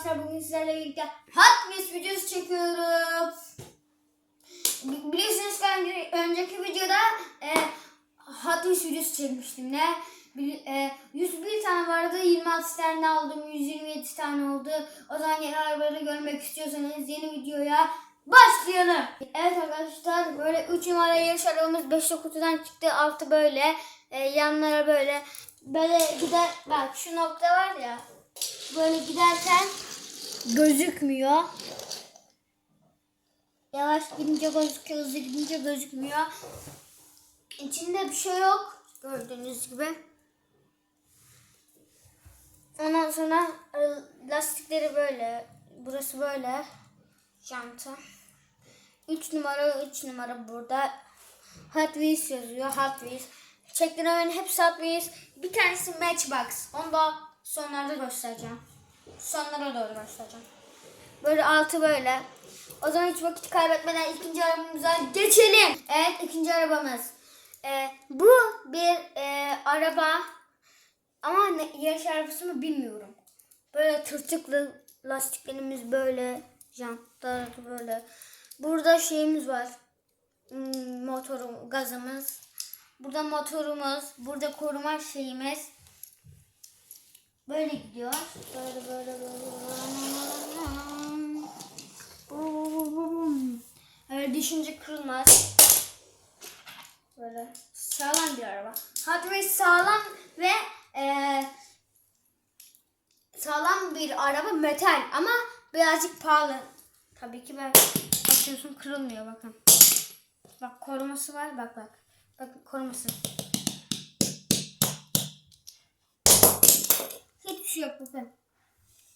arkadaşlar bugün sizlerle birlikte Hot Wheels videosu çekiyorum. Bi- Biliyorsunuz ki önce- önceki videoda e, Hot Wheels videosu çekmiştim. Ne? E, 101 tane vardı 26 tane aldım 127 tane oldu. O zaman yeni arabaları görmek istiyorsanız yeni videoya başlayalım. Evet arkadaşlar böyle 3 numara yarış arabamız 5 kutudan çıktı. Altı böyle e, yanlara böyle böyle gider bak şu nokta var ya böyle giderken gözükmüyor. Yavaş gidince gözüküyor, hızlı gidince gözükmüyor. İçinde bir şey yok. Gördüğünüz gibi. Ondan sonra e, lastikleri böyle. Burası böyle. Janta. 3 numara 3 numara burada. Hot Wheels yazıyor. Hot Wheels. Çektiğimin hepsi Hot Wheels. Bir tanesi Matchbox. Onu da sonlarda göstereceğim. Sonlara doğru göstereceğim. Böyle altı böyle. O zaman hiç vakit kaybetmeden ikinci arabamıza geçelim. Evet ikinci arabamız. Ee, bu bir e, araba ama ne, yarış arabası mı bilmiyorum. Böyle tırtıklı lastiklerimiz böyle. Jantlar böyle. Burada şeyimiz var. Hmm, motorum, gazımız. Burada motorumuz. Burada koruma şeyimiz. Böyle gidiyor. Böyle böyle böyle. Öyle düşünce kırılmaz. Böyle sağlam bir araba. Hot Wheels sağlam ve eee sağlam bir araba metal ama birazcık pahalı. Tabii ki ben açıyorsun kırılmıyor bakın. Bak koruması var bak bak. Bak koruması. Şey yok bakın.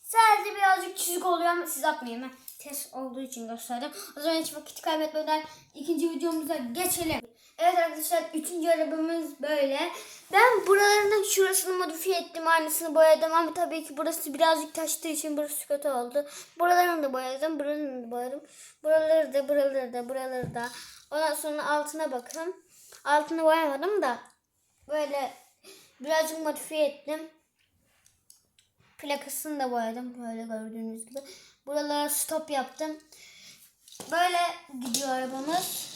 Sadece birazcık çizik oluyor ama siz atmayın. Ben test olduğu için gösterdim. O zaman hiç vakit kaybetmeden ikinci videomuza geçelim. Evet arkadaşlar üçüncü arabamız böyle. Ben buralarının şurasını modifiye ettim. Aynısını boyadım ama tabii ki burası birazcık taştığı için burası kötü oldu. Buralarını da boyadım. Buralarını da boyadım. Buraları da buraları da buraları da. Ondan sonra altına bakın. Altını boyamadım da böyle birazcık modifiye ettim. Plakasını da boyadım böyle gördüğünüz gibi. Buralara stop yaptım. Böyle gidiyor arabamız.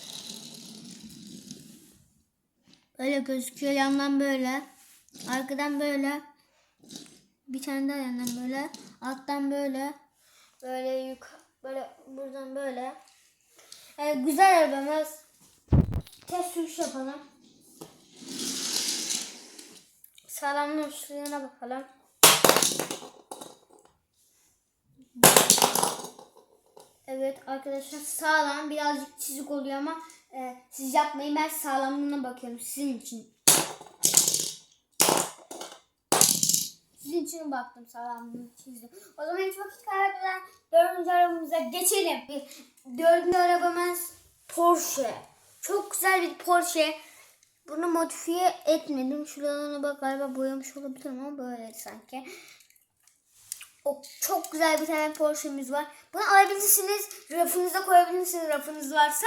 Böyle gözüküyor. Yandan böyle. Arkadan böyle. Bir tane daha yandan böyle. Alttan böyle. Böyle yukarı. Böyle buradan böyle. Ee, güzel arabamız. Test sürüş yapalım. Sağlamlaştığına bakalım. Evet arkadaşlar sağlam birazcık çizik oluyor ama e, siz yapmayın ben sağlamlığına bakıyorum sizin için. Sizin için baktım sağlamlığını çizdim. O zaman hiç vakit kaybetmeden dördüncü arabamıza geçelim. Dördüncü arabamız Porsche. Çok güzel bir Porsche. Bunu modifiye etmedim. Şuralarına bak galiba boyamış olabilirim ama böyle sanki. O çok güzel bir tane Porsche'miz var. Bunu alabilirsiniz. Rafınıza koyabilirsiniz. Rafınız varsa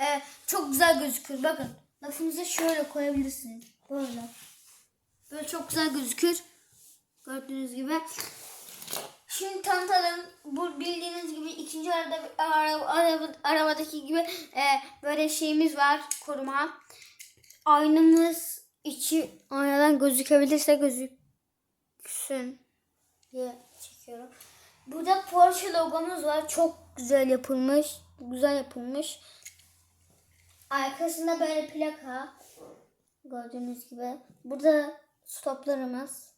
e, çok güzel gözükür. Bakın. Rafınıza şöyle koyabilirsiniz. Böyle. Böyle çok güzel gözükür. Gördüğünüz gibi. Şimdi tanıtalım. Bu bildiğiniz gibi ikinci arada araba, araba, arabadaki gibi e, böyle şeyimiz var. Koruma. Aynamız içi aynadan gözükebilirse gözüksün diye çekiyorum. Burada Porsche logomuz var. Çok güzel yapılmış. Güzel yapılmış. Arkasında böyle plaka. Gördüğünüz gibi. Burada stoplarımız.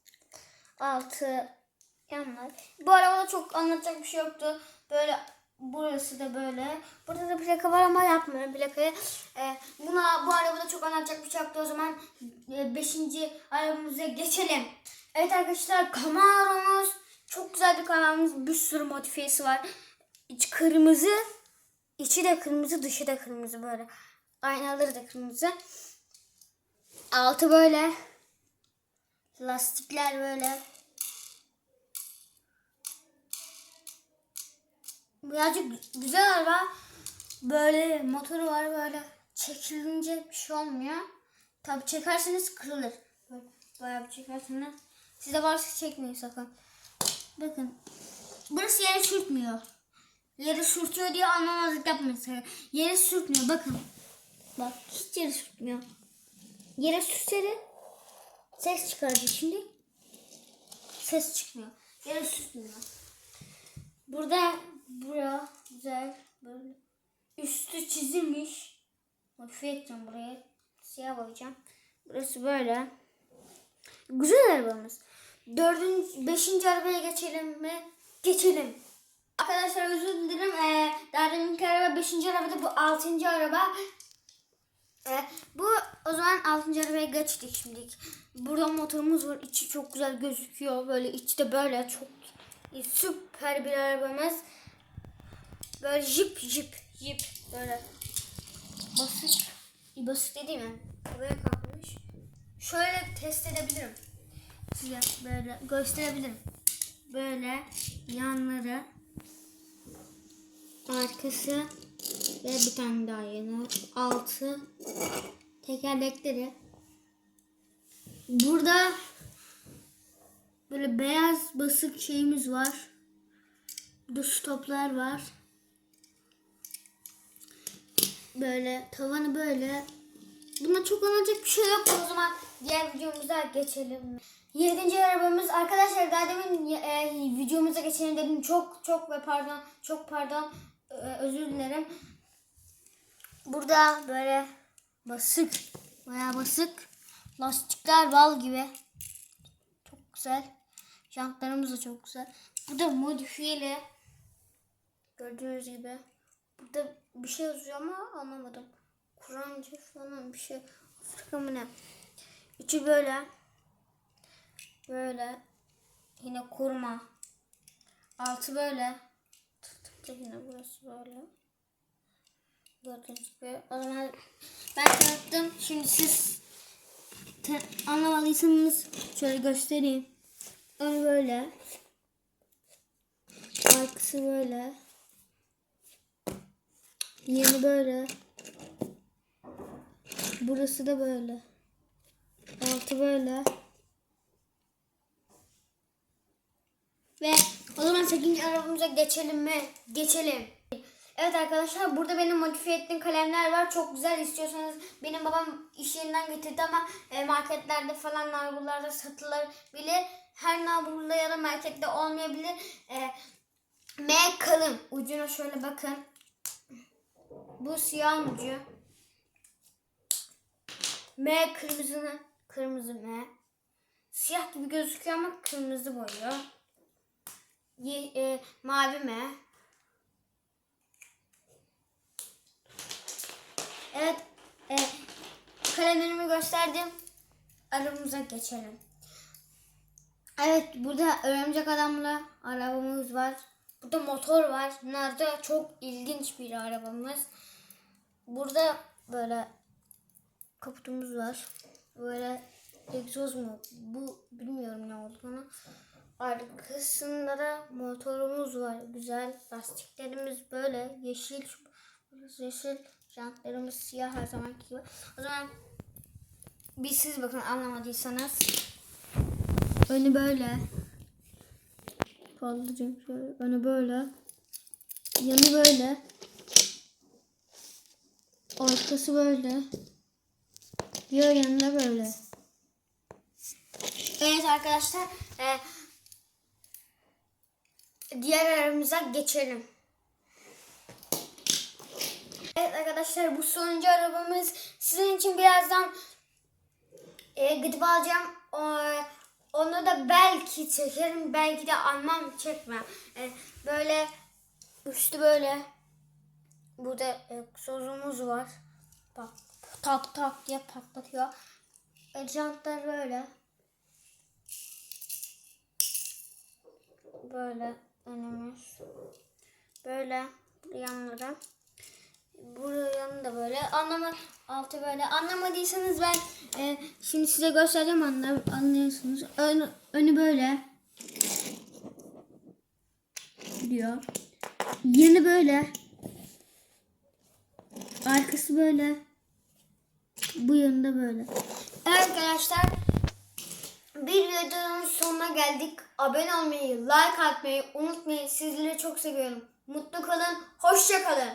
Altı yanlar. Bu arabada çok anlatacak bir şey yoktu. Böyle burası da böyle. Burada da plaka var ama yapmıyorum plakayı. Ee, buna bu arabada çok anlatacak bir şey yoktu. O zaman 5. arabamıza geçelim. Evet arkadaşlar Camaro'muz çok güzel bir Camaro'muz. Bir sürü modifiyesi var. İç kırmızı. içi de kırmızı, dışı da kırmızı böyle. Aynaları da kırmızı. Altı böyle. Lastikler böyle. Birazcık güzel araba. Böyle motoru var böyle. Çekilince bir şey olmuyor. Tabi çekerseniz kırılır. Böyle bayağı bir çekerseniz. Size varsa çekmeyin sakın. Bakın. Burası yere sürtmüyor. Yere sürtüyor diye anlamazlık yapmayın. Yere sürtmüyor bakın. Bak hiç yere sürtmüyor. Yere sürtseydi ses çıkardı şimdi. Ses çıkmıyor. Yere sürtmüyor. Burada bura güzel böyle üstü çizilmiş. Modifiye edeceğim buraya. Siyah boyayacağım. Burası böyle. Güzel arabamız. Dördüncü, beşinci arabaya geçelim mi? Geçelim. Arkadaşlar özür dilerim. Ee, daha araba beşinci arabada bu altıncı araba. Ee, bu o zaman altıncı arabaya geçtik şimdi. Burada motorumuz var. İçi çok güzel gözüküyor. Böyle içi de böyle çok süper bir arabamız. Böyle jip jip jip böyle basit. Basit dediğim yani. Buraya kalkmış. Şöyle test edebilirim. Size böyle gösterebilirim. Böyle yanları arkası ve bir tane daha yanı. Altı tekerlekleri. Burada böyle beyaz basık şeyimiz var. Burada stoplar var. Böyle tavanı böyle. Buna çok anlatacak bir şey yok o zaman diğer videomuza geçelim Yedinci arabamız arkadaşlar daha demin e, videomuza geçelim dedim çok çok ve pardon çok pardon e, özür dilerim. Burada böyle basık bayağı basık lastikler bal gibi çok güzel jantlarımız da çok güzel. Bu da modifiyeli gördüğünüz gibi burada bir şey yazıyor ama anlamadım. Kur'ancı falan bir şey Afrika mı ne? İçi böyle. Böyle. Yine kurma. Altı böyle. Tıklı yine burası böyle. Gördüğünüz gibi. O zaman ben tanıttım şimdi siz anlamadıysanız şöyle göstereyim. Önü böyle. Arkası böyle. Yeni böyle. Burası da böyle altı böyle Ve o zaman 8. arabamıza geçelim mi? Geçelim. Evet arkadaşlar burada benim modifiye ettiğim kalemler var. Çok güzel istiyorsanız benim babam iş yerinden getirdi ama e, marketlerde falan nalburlarda satılabilir. Her nalburda ya da markette olmayabilir. E, M kalın. Ucuna şöyle bakın. Bu siyah ucu. M kırmızı kırmızı M. Siyah gibi gözüküyor ama kırmızı boyuyor ye, e, mavi mi? Evet. E, kalemlerimi gösterdim. Aramıza geçelim. Evet burada örümcek adamla arabamız var. Burada motor var. Nerede çok ilginç bir arabamız. Burada böyle kaputumuz var. Böyle egzoz mu? Bu bilmiyorum ne olduğunu. Arkasında da motorumuz var. Güzel. Lastiklerimiz böyle. Yeşil. Yeşil. Jantlarımız siyah her zamanki gibi. O zaman bir siz bakın anlamadıysanız. Önü böyle. Kaldıracağım şöyle. Önü böyle. Yanı böyle. Arkası böyle. Diğer yanında böyle. Evet arkadaşlar. E, diğer aramıza geçelim. Evet arkadaşlar bu sonuncu arabamız sizin için birazdan e, gidip alacağım. O, onu da belki çekerim belki de almam çekmem. E, böyle üstü böyle burada e, sozumuz var. Bak tak tak diye patlatıyor. E, jantlar böyle. Böyle önümüz. Böyle yanları. Buraya yanı da böyle. Anlama altı böyle. Anlamadıysanız ben e, şimdi size göstereceğim anlar, anlıyorsunuz. Ön, önü böyle. Diyor. Yanı böyle. Arkası böyle. Bu yanında böyle. Evet arkadaşlar. Bir videonun sonuna geldik. abone olmayı, like atmayı unutmayın. Sizleri çok seviyorum. Mutlu kalın, hoşça kalın.